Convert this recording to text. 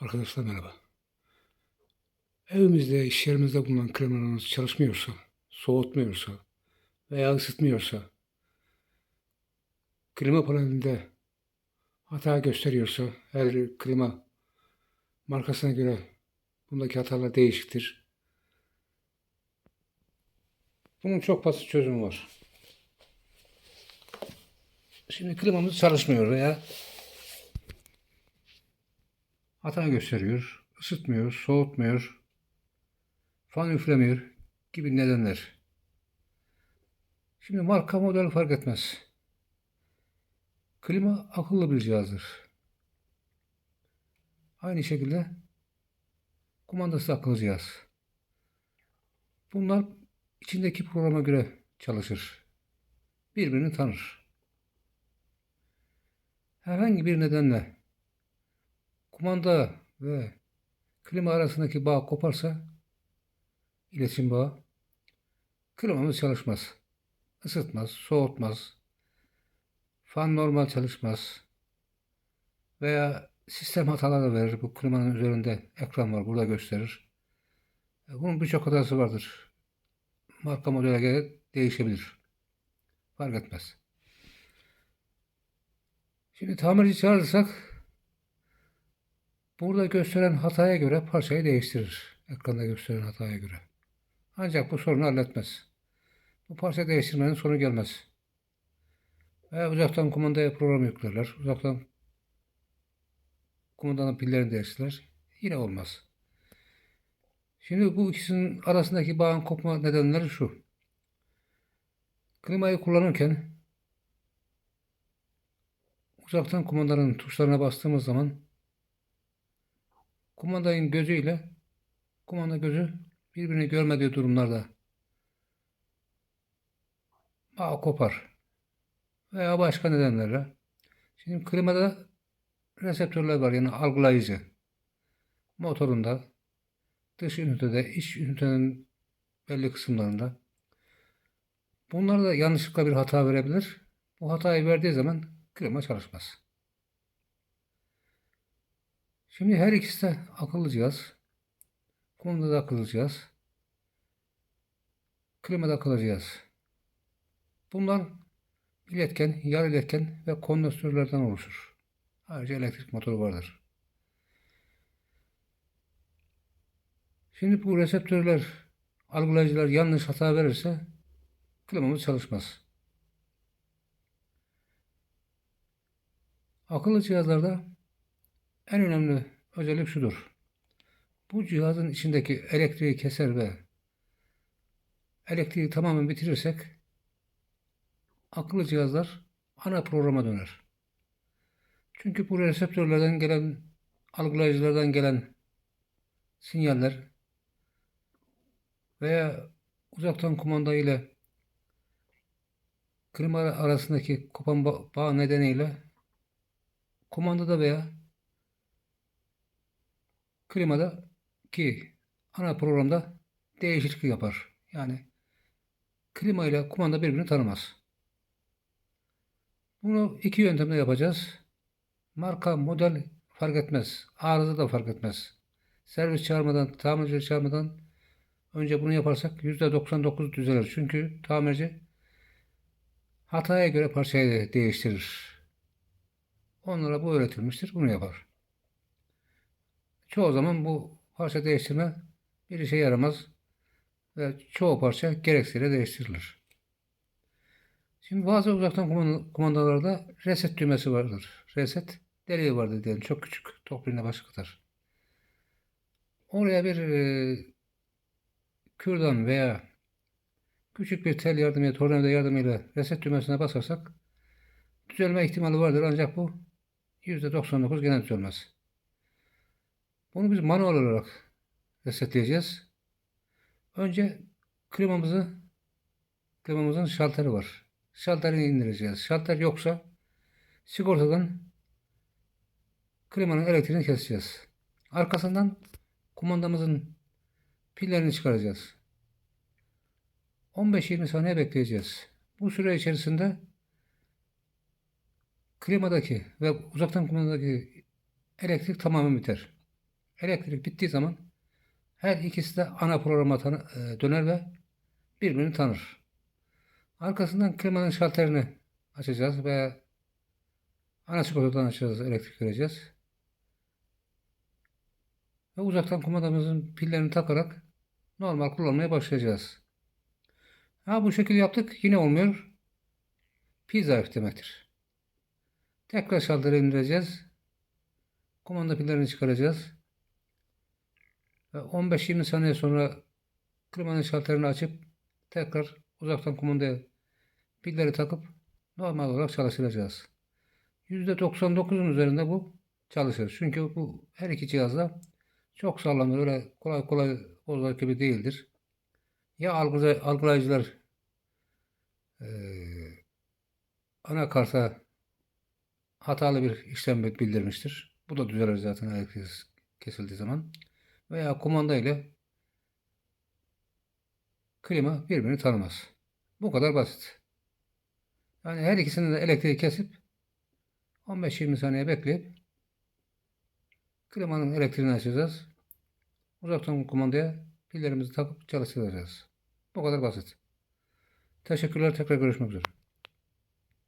Arkadaşlar merhaba. Evimizde, iş yerimizde bulunan klimalarımız çalışmıyorsa, soğutmuyorsa veya ısıtmıyorsa, klima panelinde hata gösteriyorsa, her klima markasına göre bundaki hatalar değişiktir. Bunun çok basit çözümü var. Şimdi klimamız çalışmıyor veya hata gösteriyor, ısıtmıyor, soğutmuyor, fan üflemiyor gibi nedenler. Şimdi marka model fark etmez. Klima akıllı bir cihazdır. Aynı şekilde kumandası da akıllı cihaz. Bunlar içindeki programa göre çalışır. Birbirini tanır. Herhangi bir nedenle kumanda ve klima arasındaki bağ koparsa iletişim bağı klimamız çalışmaz. Isıtmaz, soğutmaz. Fan normal çalışmaz. Veya sistem hataları verir. Bu klimanın üzerinde ekran var. Burada gösterir. E, Bunun birçok hatası vardır. Marka modele göre değişebilir. Fark etmez. Şimdi tamirci çağırırsak Burada gösteren hataya göre parçayı değiştirir. Ekranda gösteren hataya göre. Ancak bu sorunu halletmez. Bu parça değiştirmenin sonu gelmez. Veya uzaktan kumandaya program yüklerler. Uzaktan kumandanın pillerini değiştirirler. Yine olmaz. Şimdi bu ikisinin arasındaki bağın kopma nedenleri şu. Klimayı kullanırken uzaktan kumandanın tuşlarına bastığımız zaman kumandanın gözüyle kumanda gözü birbirini görmediği durumlarda bağ kopar. Veya başka nedenlerle. Şimdi klimada reseptörler var yani algılayıcı. Motorunda, dış ünitede, iç ünitenin belli kısımlarında. Bunlar da yanlışlıkla bir hata verebilir. Bu hatayı verdiği zaman klima çalışmaz. Şimdi her ikisi de akıllı cihaz. Kumanda da akıllı cihaz. Klima da akıllı cihaz. Bunlar iletken, yarı iletken ve kondansatörlerden oluşur. Ayrıca elektrik motoru vardır. Şimdi bu reseptörler, algılayıcılar yanlış hata verirse klimamız çalışmaz. Akıllı cihazlarda en önemli özellik şudur. Bu cihazın içindeki elektriği keser ve elektriği tamamen bitirirsek akıllı cihazlar ana programa döner. Çünkü bu reseptörlerden gelen algılayıcılardan gelen sinyaller veya uzaktan kumanda ile klima arasındaki kopan ba- bağ nedeniyle kumandada veya klimada ki ana programda değişiklik yapar. Yani klima ile kumanda birbirini tanımaz. Bunu iki yöntemle yapacağız. Marka, model fark etmez. Arıza da fark etmez. Servis çağırmadan, tamirci çağırmadan önce bunu yaparsak %99 düzelir. Çünkü tamirci hataya göre parçayı değiştirir. Onlara bu öğretilmiştir. Bunu yapar. Çoğu zaman bu parça değiştirme bir işe yaramaz ve çoğu parça gereksiyle değiştirilir. Şimdi bazı uzaktan kumanda- kumandalarda reset düğmesi vardır. Reset deliği vardır diyelim. Çok küçük. Top birine baş kadar. Oraya bir e, kürdan veya küçük bir tel yardımıyla, tornavida yardımıyla reset düğmesine basarsak düzelme ihtimali vardır ancak bu %99 gene düzelmez. Bunu biz manuel olarak resetleyeceğiz. Önce klimamızı klimamızın şalteri var. Şalterini indireceğiz. Şalter yoksa sigortadan klimanın elektriğini keseceğiz. Arkasından kumandamızın pillerini çıkaracağız. 15-20 saniye bekleyeceğiz. Bu süre içerisinde klimadaki ve uzaktan kumandadaki elektrik tamamen biter. Elektrik bittiği zaman her ikisi de ana programa e, döner ve birbirini tanır. Arkasından klimanın şalterini açacağız ve ana sigortadan açacağız, elektrik vereceğiz. Ve uzaktan kumandamızın pillerini takarak normal kullanmaya başlayacağız. Ha bu şekilde yaptık yine olmuyor. Pi zayıf demektir. Tekrar şalteri indireceğiz. Kumanda pillerini çıkaracağız. Ve 15-20 saniye sonra klimanın şalterini açıp tekrar uzaktan kumandaya pilleri takıp normal olarak çalıştıracağız. %99'un üzerinde bu çalışır. Çünkü bu her iki cihazda çok sağlamdır. Öyle kolay kolay bozulacak gibi değildir. Ya algılay- algılayıcılar eee anakarta hatalı bir işlem bildirmiştir. Bu da düzelir zaten elektrik kesildiği zaman. Veya kumanda ile klima birbirini tanımaz. Bu kadar basit. Yani her ikisini de elektriği kesip 15-20 saniye bekleyip klimanın elektriğini açacağız. Uzaktan kumandaya pillerimizi takıp çalıştıracağız. Bu kadar basit. Teşekkürler. Tekrar görüşmek üzere.